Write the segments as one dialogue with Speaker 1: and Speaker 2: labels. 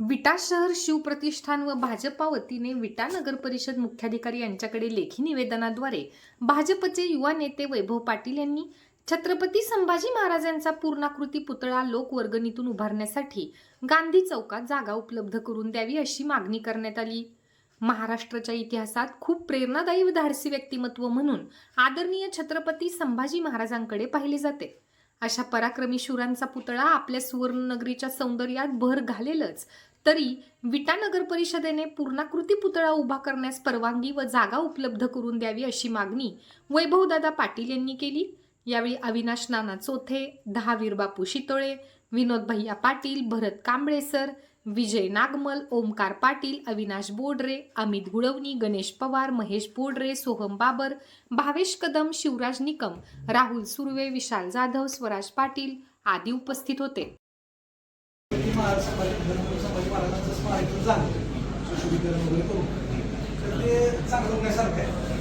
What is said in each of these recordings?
Speaker 1: विटा शहर शिवप्रतिष्ठान व भाजपा वतीने विटा नगर परिषद मुख्याधिकारी यांच्याकडे लेखी निवेदनाद्वारे भाजपचे युवा नेते वैभव पाटील यांनी छत्रपती संभाजी महाराजांचा पूर्णाकृती पुतळा लोकवर्गणीतून उभारण्यासाठी गांधी चौकात जागा उपलब्ध करून द्यावी अशी मागणी करण्यात आली. महाराष्ट्राच्या इतिहासात खूप प्रेरणादायी व धाडसी व्यक्तिमत्व म्हणून आदरणीय छत्रपती संभाजी महाराजांकडे पाहिले जाते. अशा पराक्रमी शूरांचा पुतळा आपल्या सुवर्णनगरीच्या सौंदर्यात भर घालेलच. तरी विटा नगर परिषदेने पूर्णाकृती पुतळा उभा करण्यास परवानगी व जागा उपलब्ध करून द्यावी अशी मागणी वैभवदादा पाटील यांनी केली. यावेळी अविनाश नाना चोथे दहावीर बापू शितोळे विनोद भैया पाटील भरत कांबळेसर विजय नागमल ओमकार पाटील अविनाश बोडरे अमित गुळवणी गणेश पवार महेश बोडरे सोहम बाबर भावेश कदम शिवराज निकम राहुल सुर्वे विशाल जाधव स्वराज पाटील आदी उपस्थित होते.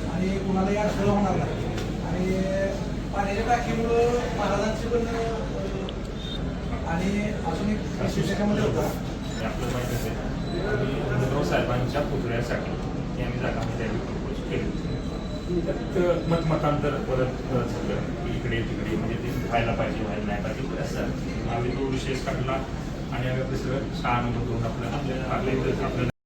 Speaker 2: आणि कुणालाही अडथळा होणार नाही आणि पाण्याच्या टाकीमुळं महाराजांची पण आणि अजून एक विशेष होता.
Speaker 3: हे आपलं माहीत असेल आम्ही उद्धव साहेबांच्या पुतळ्यासाठी ही आम्ही जागा द्यावी प्रपोज केली त्यात मतमतांतर परत झालं की इकडे तिकडे म्हणजे ते व्हायला पाहिजे व्हायला नाही पाहिजे असं आम्ही तो विषय काढला आणि आम्ही आपलं सगळं शाळांमधून आपलं आपल्या आपल्या आपल्याला